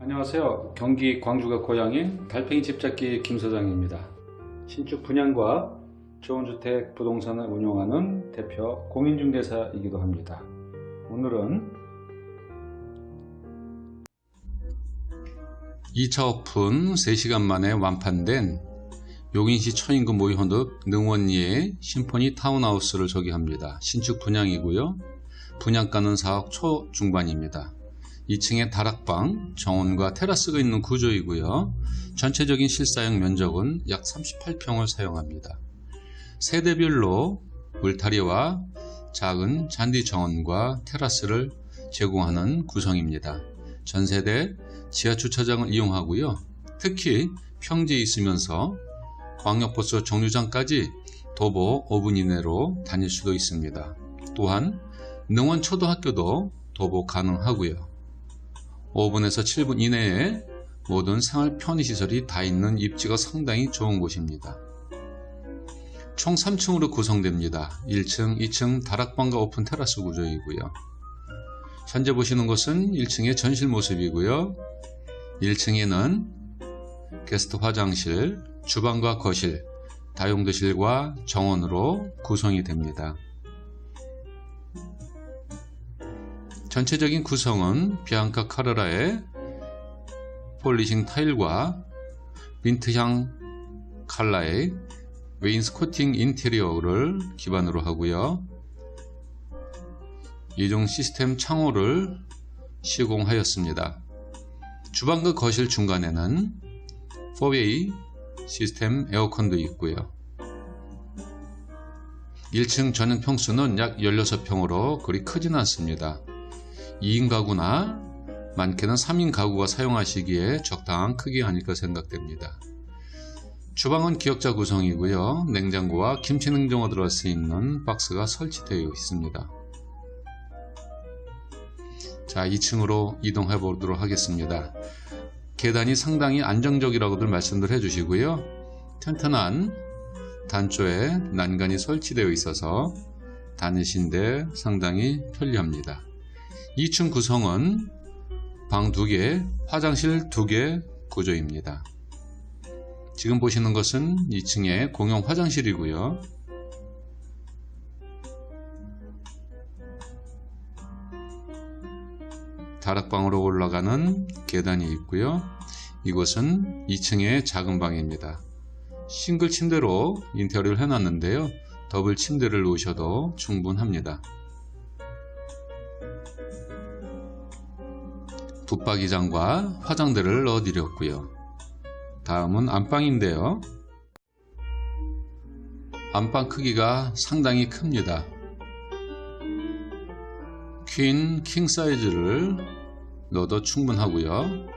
안녕하세요. 경기 광주가 고향인 달팽이 집잡기 김 사장입니다. 신축 분양과 좋은 주택 부동산을 운영하는 대표 공인중개사이기도 합니다. 오늘은 2차 오픈 3시간 만에 완판된 용인시 천인구 모의헌득 능원리의 심포니 타운하우스를 소개합니다. 신축 분양이고요. 분양가는 4억 초중반입니다. 2층에 다락방, 정원과 테라스가 있는 구조이고요. 전체적인 실사용 면적은 약 38평을 사용합니다. 세대별로 울타리와 작은 잔디 정원과 테라스를 제공하는 구성입니다. 전세대 지하 주차장을 이용하고요. 특히 평지에 있으면서 광역버스 정류장까지 도보 5분 이내로 다닐 수도 있습니다. 또한 능원 초등학교도 도보 가능하고요. 5분에서 7분 이내에 모든 생활 편의시설이 다 있는 입지가 상당히 좋은 곳입니다. 총 3층으로 구성됩니다. 1층, 2층 다락방과 오픈 테라스 구조이고요. 현재 보시는 것은 1층의 전실 모습이고요. 1층에는 게스트 화장실, 주방과 거실, 다용도실과 정원으로 구성이 됩니다. 전체적인 구성은 비앙카 카르라의 폴리싱 타일과 민트향 칼라의 웨인스코팅 인테리어를 기반으로 하고요. 이중 시스템 창호를 시공하였습니다. 주방과 거실 중간에는 4웨이 시스템 에어컨도 있고요. 1층 전용 평수는 약 16평으로 그리 크진 않습니다. 2인 가구나 많게는 3인 가구가 사용하시기에 적당한 크기 아닐까 생각됩니다. 주방은 기역자 구성이고요. 냉장고와 김치 냉장고 들어갈 수 있는 박스가 설치되어 있습니다. 자, 2층으로 이동해 보도록 하겠습니다. 계단이 상당히 안정적이라고들 말씀들 해주시고요. 튼튼한 단조에 난간이 설치되어 있어서 다니신데 상당히 편리합니다. 2층 구성은 방 2개, 화장실 2개 구조입니다. 지금 보시는 것은 2층의 공용 화장실이고요. 다락방으로 올라가는 계단이 있고요. 이곳은 2층의 작은 방입니다. 싱글 침대로 인테리어를 해놨는데요. 더블 침대를 놓으셔도 충분합니다. 붙박이장과 화장대를 넣어드렸고요. 다음은 안방인데요. 안방 크기가 상당히 큽니다. 퀸, 킹 사이즈를 넣어도 충분하고요.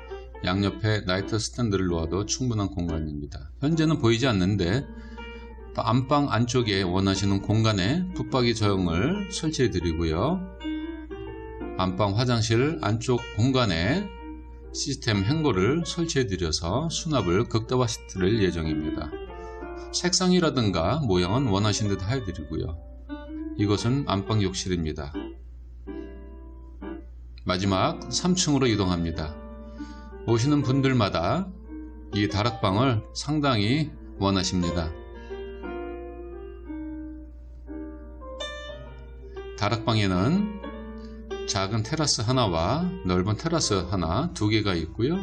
양옆에 나이트 스탠드를 놓아도 충분한 공간입니다. 현재는 보이지 않는데 또 안방 안쪽에 원하시는 공간에 붙박이 저형을 설치해 드리고요. 안방 화장실 안쪽 공간에 시스템 행거를 설치해 드려서 수납을 극대화 시트를 예정입니다. 색상이라든가 모양은 원하신 듯해 드리고요. 이것은 안방 욕실입니다. 마지막 3층으로 이동합니다. 오시는 분들마다 이 다락방을 상당히 원하십니다. 다락방에는 작은 테라스 하나와 넓은 테라스 하나 두 개가 있고요.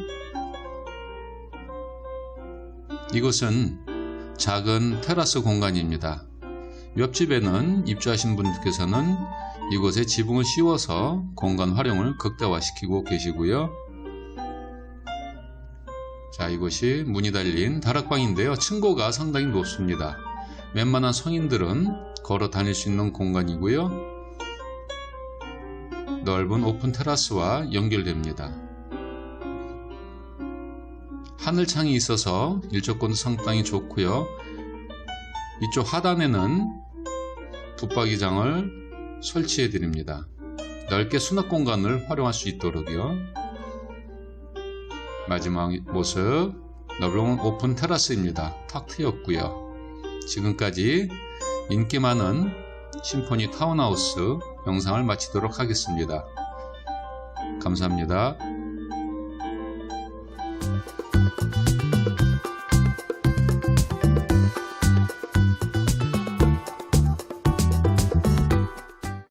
이곳은 작은 테라스 공간입니다. 옆집에는 입주하신 분들께서는 이곳에 지붕을 씌워서 공간 활용을 극대화시키고 계시고요. 자, 이곳이 문이 달린 다락방인데요. 층고가 상당히 높습니다. 웬만한 성인들은 걸어 다닐 수 있는 공간이고요. 넓은 오픈 테라스와 연결됩니다. 하늘창이 있어서 일조권도 상당히 좋고요. 이쪽 하단에는 붙박이장을 설치해 드립니다. 넓게 수납 공간을 활용할 수 있도록요. 마지막 모습 넓은 오픈 테라스입니다. 탁 트였고요. 지금까지 인기 많은 심포니 타운하우스 영상을 마치도록 하겠습니다. 감사합니다.